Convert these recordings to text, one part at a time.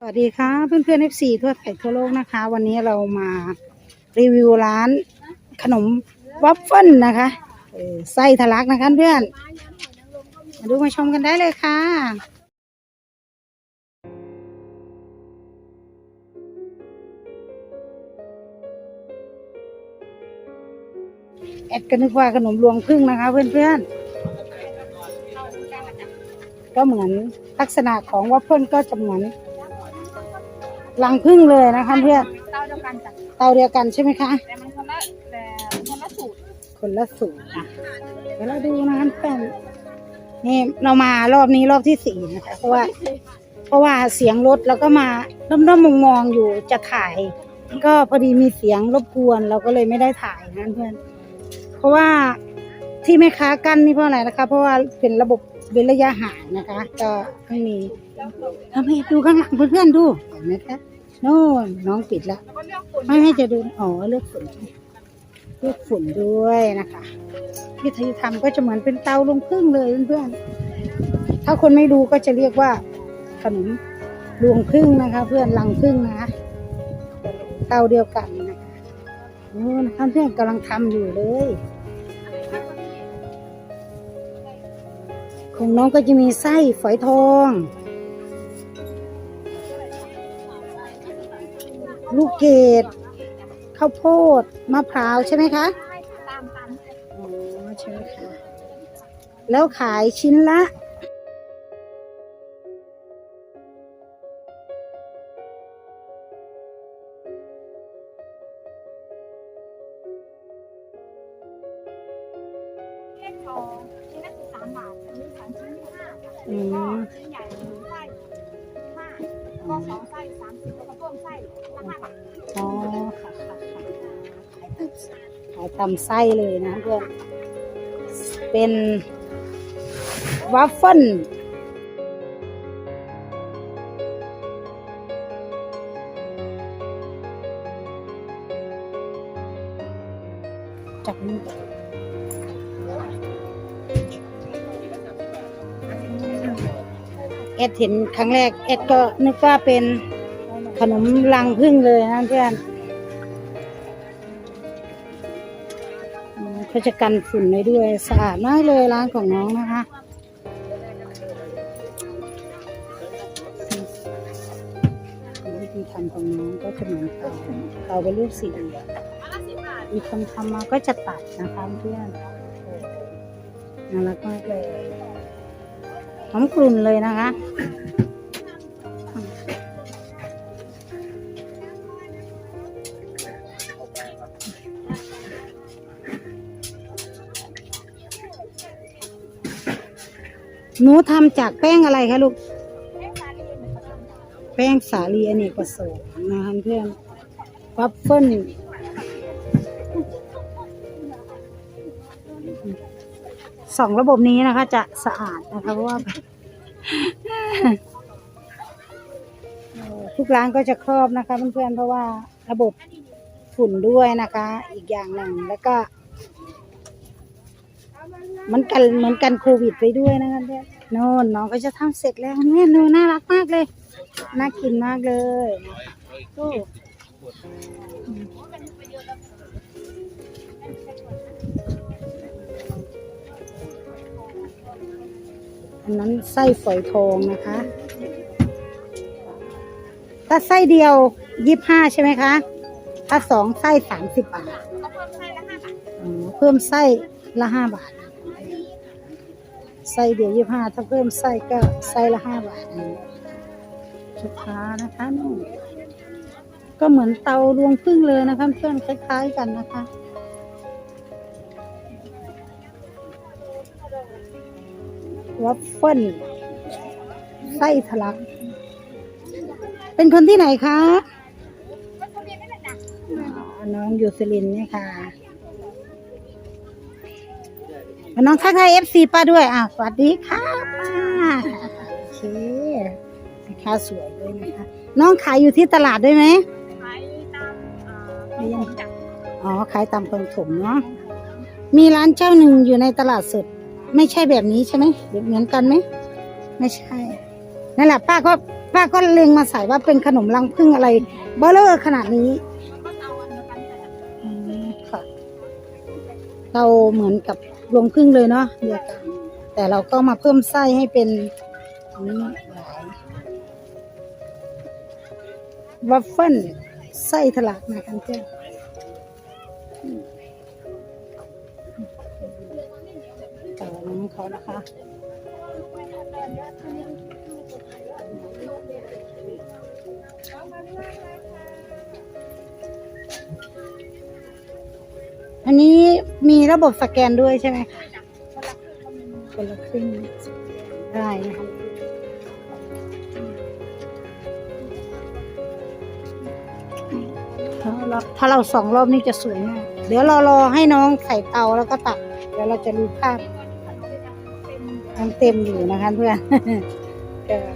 สวัสดีค่ะเพื่อนเพื่อนๆ FC ทั่วไทยทั่วโลกนะคะ วันนี้เรามารีวิวร้านขนมวัฟเฟิลนะคะไส้ทะลักนะคะเพื่อนมาดูมาชมกันได้เลยค่ะแอดก็นึกว่าขนมรวงพึ่งนะคะ เพื่อนๆก็เหมือนลักษณะของวัฟเฟิลก็จะเหมือน รังพึ่งเลยนะคะเพื่อนเต้าเดียวกันจ้ะเตาเดียวกันใช่ไหมคะแต่มันคนละแต่คนละสูตรคนละสูตรนะเดี๋ยวเราดูนะคะเพื่อนนี่เรามารอบนี้รอบที่สี่นะคะเพราะว่า เพราะว่าเสียงรถแล้วก็มาด้อมๆมองๆอยู่จะถ่าย ก็พอดีมีเสียงรบกวนเราก็เลยไม่ได้ถ่ายนะเพื่อน เพราะว่าที่แม่ค้ากั้นนี่เพราะอะไรนะคะ เพราะว่าเป็นระบบเว้นระยะห่างนะคะ ก็ไม่มีทำให้ดูข้างหลังเพื่อนๆดูเห็นไหมคะ โน่นน้องปิดแล้วไม่ให้จะดูอ๋อเลือกฝุ่นเลือกฝุ่นด้วยนะคะวิธีทำก็จะเหมือนเป็นเตาลงพึ่งเลยเพื่อนๆถ้าคนไม่ดูก็จะเรียกว่าขนมรวงพึ่งนะคะ เพื่อนรังพึ่งนะคะเตาเดียวกันนะคะโอ้นะคะเพื่อนกำลังทำอยู่เลยของน้องก็จะมีไส้ฝอยทอง ลูกเกดข้าวโพดมะพร้าวใช่ไหมคะตามตามอ๋อใช่ไหมคะแล้วขายชิ้นละเลขทองชิ้นละสิบสามบาทอันนี้สามชิ้นห้าอืก็มชิ้นใหญ่หนึ่งไส้ห้าก็สอง ขายตำไส้เลยนะเพื่อน เป็นวัฟเฟิลจากเอ็ดเห็นครั้งแรกเอ็ดก็นึกว่าเป็นขนมรังพึ่งเลยนะเพื่อน เขาจะกันฝุ่นได้ด้วยสะอาดมากเลยร้านของน้องนะคะวิธีทำของน้องก็จะเหมือนเตาเตาเป็นรูปสี่เหลี่ยมอันละสิบบาทมีคนทำมาก็จะตัดนะคะเพื่อนน่ารักมากเลยหอมกลุ่นเลยนะคะ หนูทำจากแป้งอะไรคะลูกเลขสาลีแป้งสาลีอเนกประสงค์นะคะเพื่อนวัฟเฟิลสองระบบนี้นะคะ จะสะอาดนะคะเพราะว่า ทุกร้านก็จะครอบนะคะเพื่อนๆเพราะว่าระบบฝุ่นด้วยนะคะ อีกอย่างหนึ่งแล้วก็ มันกันเหมือนกันโควิดไปด้วยนะคะเพื่อนโน่นน้องก็จะทำเสร็จแล้วเนี่ยดูน่ารักมากเลย น่ากินมากเลยโอ้อันนั้นไส้ฝอยทองนะคะ ถ้าไส้เดียวยี่ห้าใช่ไหมคะ ถ้าสองไส้สามสิบบาทเพิ่มไส้ ละห้าบาทอ๋อเพิ่มไส้ละห้าบาท ไส้เดียวยี่ห้าถ้าเพิ่มไส้ก็ไส้ละห้าบาทเองลูกค้านะคะนู่นก็เหมือนเตารวงพึ่งเลยนะคะเพื่อนคล้ายๆกันนะคะวัฟเฟิลไส้ทะลัก เป็นคนที่ไหนคะก็ทุเรียนนี่แหละจ้ะอ๋อน้องอยู่สุรินทร์เนี่ยค่ะ น้องทักทายเอฟซีป้าด้วยอะสวัสดีค่ะป้าโอเคสินค้าสวยด้วยนะคะน้องขายอยู่ที่ตลาดด้วยไหมขายตามเอ่อของจ้ะอ๋อขายตามคลองถมเนาะมีร้านเจ้าหนึ่งอยู่ในตลาดสด ไม่ใช่แบบนี้ใช่ไหมหรือเหมือนกันไหมไม่ใช่นั่นแหละป้าก็ป้าก็เล็งมาใส่ว่าเป็นขนมรังผึ้งอะไรเบลเลอร์ขนาดนี้ก็เอาอันเดียวกันแต่อืมค่ะเราเหมือนกับ รวงผึ้งเลยเนาะเดียวกันแต่เราก็มาเพิ่มไส้ให้เป็นนี้หลายวัฟเฟิลไส้ทะลักนะคะเพื่อนอืมต่อน้ำเขานะคะ มีระบบสแกนด้วยใช่ไหมคะคนละครึ่งได้นะคะถ้าเราถ้าเราสองรอบนี่จะสวยมาก เดี๋ยวเรารอให้น้องใส่เตาแล้วก็ตัก เดี๋ยวเราจะดูภาพยังเต็มอยู่นะคะเพื่อนเออ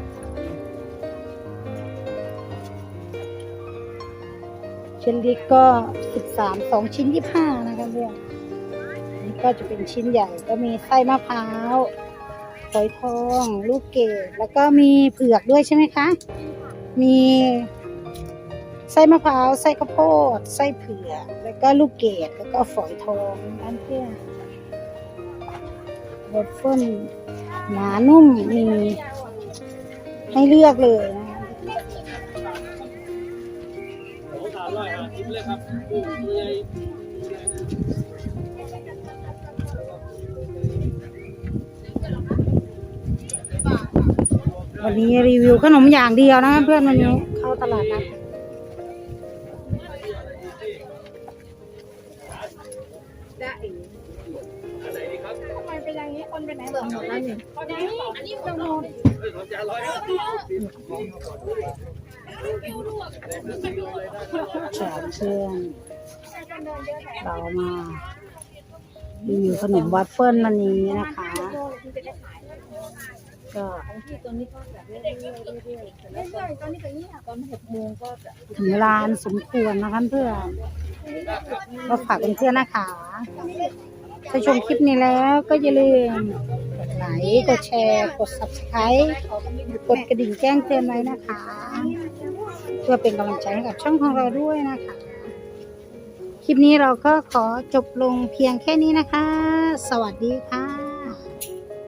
ชิ้นเล็กก็สิบสามสองชิ้นยี่ห้านะคะเพื่อนอันนี่ ก็จะเป็นชิ้นใหญ่ก็มีไส้มะพร้าวฝอยทอง ลูกเกดแล้วก็มีเผือกด้วยใช่ไหมคะ มีไส้มะพร้าวไส้ข้าวโพดไส้เผือกแล้วก็ลูกเกดแล้วก็ฝอยทองนั่นเพื่อนวอฟเฟิลหนานุ่มมีให้เลือกเลยนะคะโอ้สามร้อยห้าสิบเลยครับ วันนี้รีวิวขนมอย่างเดียวนะคะเพื่อนวันนี้เข้าตลาดนัดได้ทำไมเป็นอย่างนี้คนไปไหนเบื่อหมดแล้วนี่คนไหนอันนี้เบื่อหมดเฮ้ยสองจานร้อยห้าสิบแฉเพื่อนเรามารีวิวขนมวัฟเฟิลวันนี้นะคะ ก็ที่ตอนนี้ก็แบบเรื่อยๆเรื่อยๆเรื่อยๆตอนนี้ก็เงียบตอนหกโมงก็จะถึงลานสมควรนะคะเพื่อนก็ฝากเป็นเพื่อนนะคะถ้าชมคลิปนี้แล้วก็อย่าลืมกดไลค์กดแชร์ กด subscribe กดกระดิ่งแจ้งเตือนไว้นะคะ เพื่อเป็นกำลังใจให้กับช่องของเราด้วยนะคะ คลิปนี้เราก็ขอจบลงเพียงแค่นี้นะคะ สวัสดีค่ะ